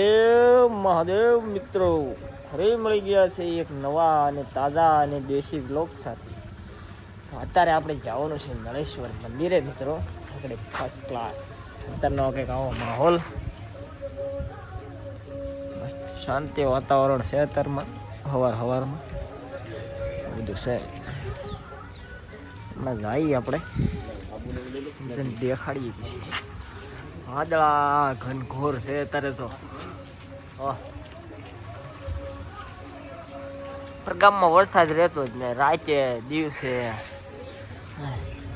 દેવ મહાદેવ મિત્રો. ફરી મળી ગયા છે એક નવા અને તાજા અને દેશી બ્લોક સાથે. અત્યારે આપણે જવાનું છે નળેશ્વર મંદિરે મિત્રો. આપણે ફર્સ્ટ ક્લાસ અત્યારનો કંઈક આવો માહોલ. શાંતિ વાતાવરણ છે અત્યારમાં, હવાર હવારમાં. બધું છે. હમણાં જઈએ આપણે. દેખાડીએ પછી વાદળા ઘનઘોર છે અત્યારે તો. ગામમાં વરસાદ રહેતો જ ને રાતે દિવસે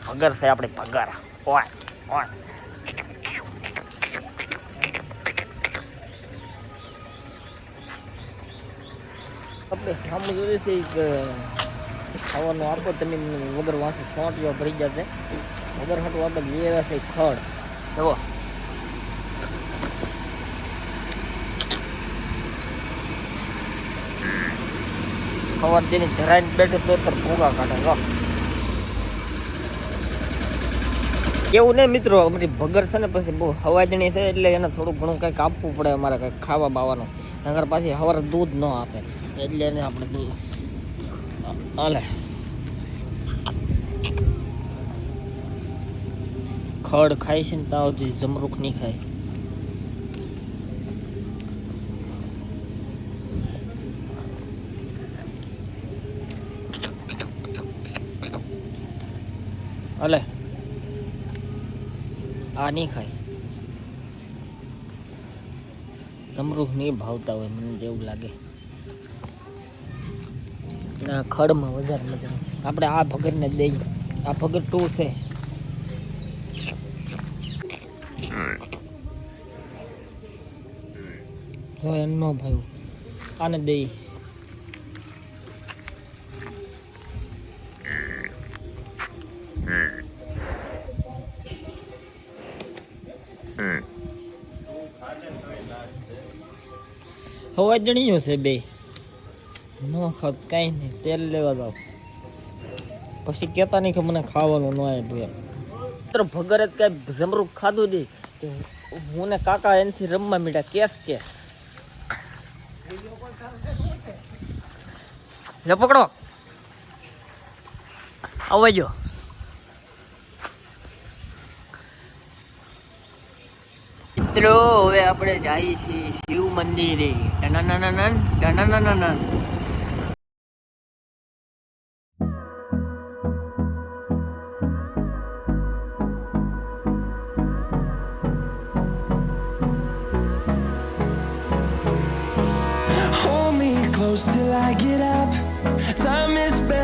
પગાર છે આપણે પગાર. ઓય ઓય. આપણે સામે જોઈએ છે કે ખાવાનું આપો તમે વગર વાંચું સોંટીઓ ભરી જશે વગર હાટું આપણે લઈ આવ્યા છે ખડ. જુઓ ખબર તેની ધરાઈને બેઠો તો પર ભોગા કાઢે જો એવું નહીં મિત્રો, અમારી ભગર છે ને પછી બહુ હવાજણી છે એટલે એને થોડું ઘણું કંઈક આપવું પડે અમારે કંઈક ખાવા બાવાનું. નગર પાછી હવારે દૂધ ન આપે. એટલે એને આપણે દૂધ હાલે. ખડ ખાય છે ને તાવ જમરૂખ નહીં ખાય. હાલે આ નહીં ખાય. જમરૂખ નહીં ભાવતા હોય, મને એવું લાગે. ના, ખડમાં વધારે મજા. આપણે આ ભગતને દઈએ. આ ભગત ટુ છે. એમનો ભાઈ આને દઈ હવા જણીયો છે બે. નો ખાત કાંઈ નહીં, તેલ લેવા જાવ. પછી કહેતા નહીં કે મને ખાવાનું ન આપ્યું એમ. ભગરે કાંઈ જમરૂક ખાધું નહીં. હું ને કાકા એનાથી રમવા મીડા કેસ કેસ. લે, પકડો. આવજો મિત્રો હવે આપણે જઈએ છીએ શિવ મંદિરે ટનનનનન ટનનનનન till I get up. Time is barely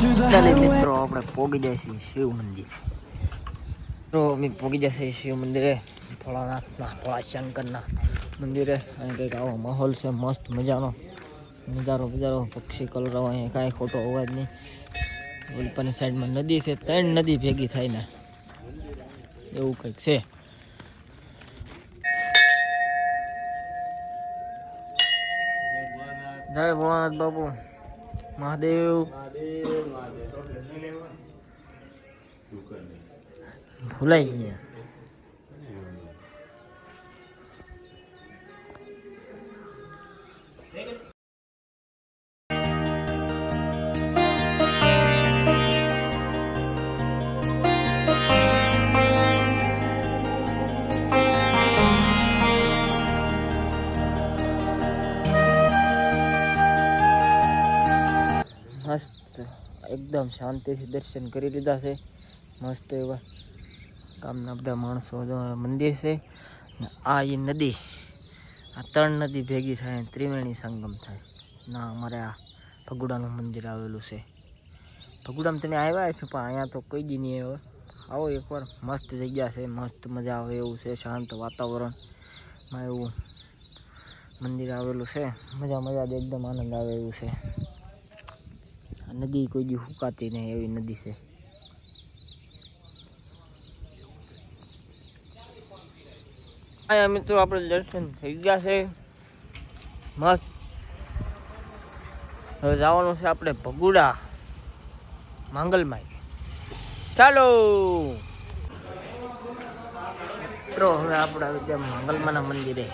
ચાલે મિત્રો આપણે પોગી જાય છે શિવ મંદિર. મિત્રો અમે પોગી જશે શિવ મંદિરે. ભોળાનાથના ભોળા શંકરના મંદિરે. અહીં કંઈક આવો માહોલ છે મસ્ત મજાનો. નજારો બજારો પક્ષી કલરવ અહીંયા કાંઈ ખોટો અવાજ નહીં. ઓલપાની સાઈડમાં નદી છે ત્રણ નદી ભેગી થાય ને એવું કંઈક છે. જય ભોળાનાથ બાપુ. મહાદેવ. ભૂલાઈ ગયા મસ્ત એકદમ શાંતિથી દર્શન કરી લીધા છે. મસ્ત એવા ગામના બધા માણસો મંદિર છે. આ એ નદી, આ ત્રણ નદી ભેગી થાય ત્રિવેણી સંગમ થાય. ના, અમારે આ ભગુડાનું મંદિર આવેલું છે. ભગુડામાં તમે આવ્યા છો પણ અહીંયા તો કોઈ દી નહીં આવ્યો. આવો એકવાર, મસ્ત જગ્યા છે, મસ્ત મજા આવે એવું છે, શાંત વાતાવરણમાં એવું મંદિર આવેલું છે. મજા મજા એકદમ આનંદ આવે એવું છે. નદી કોઈ દી હુકાતી નહીં એવી નદી છે. આયા મિત્રો આપણે દર્શન થઈ ગયા છે. મસ્ત. હવે જવાનું છે આપણે ભગુડા માંગલમાઈ ચાલો. મિત્રો, હવે આપણે આવી ગયા માંગલમાના મંદિરે.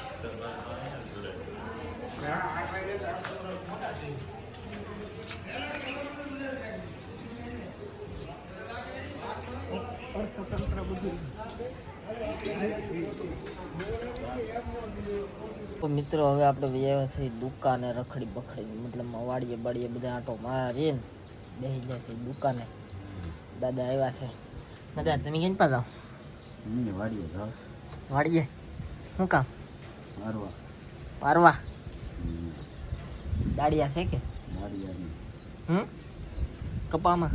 તો મિત્રો હવે આપણે વ્યવસાય દુકાને રખડી બખડી મતલબ વાડીએ બાડીએ બધા આંટો મારીએ ને બેસી ગયા છે દુકાને. દાદા આવ્યા છે. દાદા તમે કેમ પા જાઓ વાડીએ જાઓ. વાડીએ? શું કામ? પારવા પારવા દાડિયા છે કે? દાડિયા હમ? કપામાં?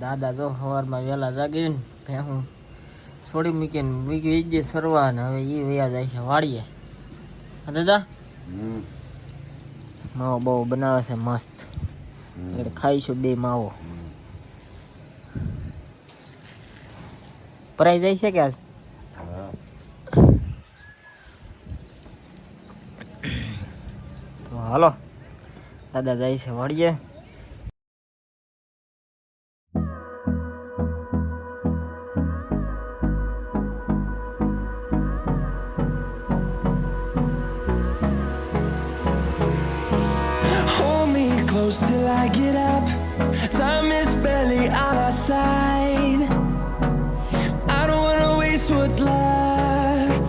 દાદા જો સવારમાં વહેલા જાગીને ભેહું છોડી મૂકીને મૂકી વીજ દે સરવા ને હવે એ વયા જાય છે વાડીએ. હા દાદા? માવો બહુ બનાવે છે મસ્ત. એટલે ખાઈશું બે માવો. ભરાઈ જાય છે કે આજ? તો હાલો. દાદા જાય છે વાડીએ. close till I get up. Time is barely on our side. I don't wanna waste what's left.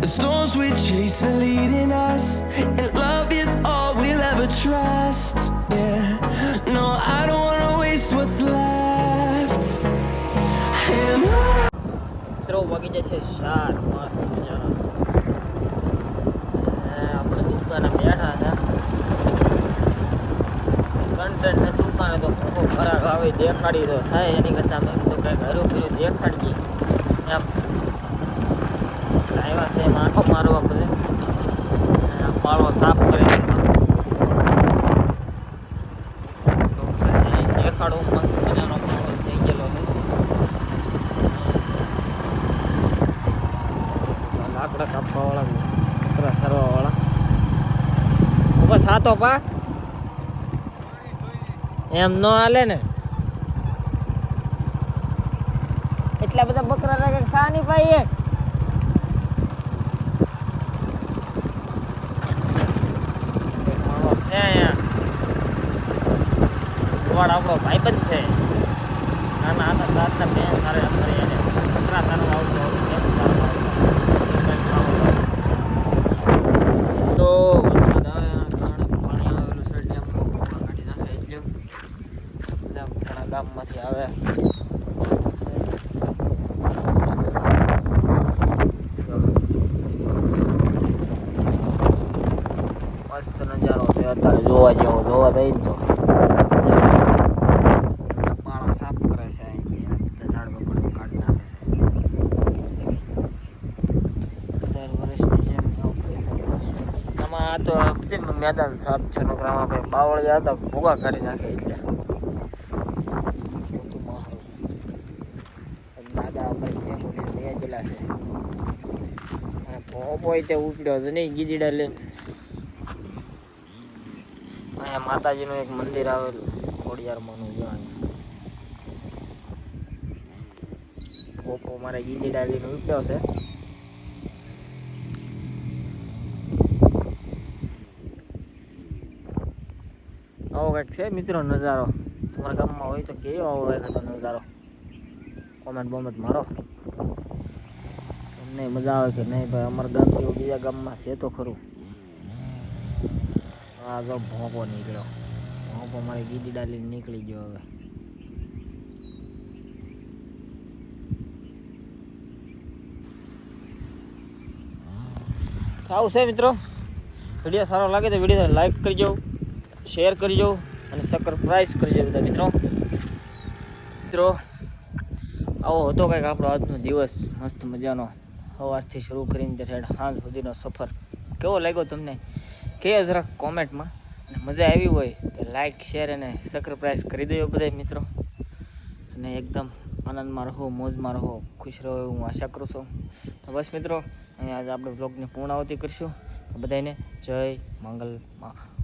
The storms we chase are leading us, and love is all we'll ever trust. Yeah, no, I don't wanna waste what's left. And on મિત્રો વાગી જશે ચાર મસ્ત મજાના ને આપણે દુકાને બેઠા હતા કન્ટેન્ટ ને દુકાને તો ખૂબ ખરાબ આવે દેખાડી તો થાય. એની કરતાં મેં કીધું કંઈક હરું ફેરું દેખાડી એમ. આવ્યા છે એમાં આંખો મારવા બધે. પાળો સાફ કરે. દેખાડો મસ્ત મજાનો પાળો થઈ ગયેલો છે. લાકડા કાપવાવાળા કપડા બસ વાળા ઊભા સાતો પા. એમ ન હાલે ને. એટલા બધા બકરા રાખે કે ભાઈ એક એક માણો છે અહીંયા. ગોવાળ આપણો ભાઈબંધ છે. નાના હતા દાંતના બેન સારે અંદર એને બકરા સારવા આવતો એમ સારવા આવતો તો વરસાદ આવે એના કારણે પાણી આવેલું છે ડેમમાં કાઢી નાખે એટલે બધા ઘણા ગામમાંથી આવે મસ્ત નજારો છે. અત્યારે જોવા જેવો, જોવા ને તો. પાળા સાફ કરે છે અહીંથી. બધા ઝાડવા કાઢી નાખે છે. તો મેદાન સાફ છે નોકરામાં ભાઈ બાવળિયા હતા, ભૂગા કાઢી નાખે એટલે. દાદા ભાઈ પોપો તે ઉપડ્યો હતો નહીં ગીજીડા લઈને. અહીંયા માતાજીનું એક મંદિર આવેલું, ખોડિયારમાંનું જો અહીંયા પોપો મારે ગીદીડા ડાલીનો ઉપડ્યો છે. આવો કંઈક છે મિત્રો નજારો. તમારા ગામમાં હોય તો કેવો આવો એખાદો નજારો. કોમેન્ટ બોમેન્ટ મારો. તમને મજા આવે કે નહીં? ભાઈ, અમારા ગામથી બીજા ગામમાં છે તો ખરું. આ જો ભોંકો નીકળ્યો. ભોંકો મારે ગીડી ડાલી નીકળી ગયો હવે. આવું છે મિત્રો? વીડિયો સારો લાગે તો વિડીયોને લાઈક કરજો શેર કરજો અને સરપ્રાઈઝ કરજો બધા મિત્રો. મિત્રો, આવો હતો કંઈક આપણો આજનો દિવસ, મસ્ત મજાનો. સવારથી શરૂ કરીને ઠેઠ સાંજ સુધીનો સફર. કેવો લાગ્યો તમને? કહેજો જરાક કોમેન્ટમાં. અને મજા આવી હોય તો લાઈક શેર અને સક્રપ્રાઇઝ કરી દેજો બધા મિત્રો. અને એકદમ આનંદમાં રહો, મોજમાં રહો, ખુશ રહો એવું હું આશા કરું છું. તો બસ મિત્રો, અહીંયા આજે આપણે બ્લોગની પૂર્ણાવતી કરીશું. તો બધાને જય મંગલમાં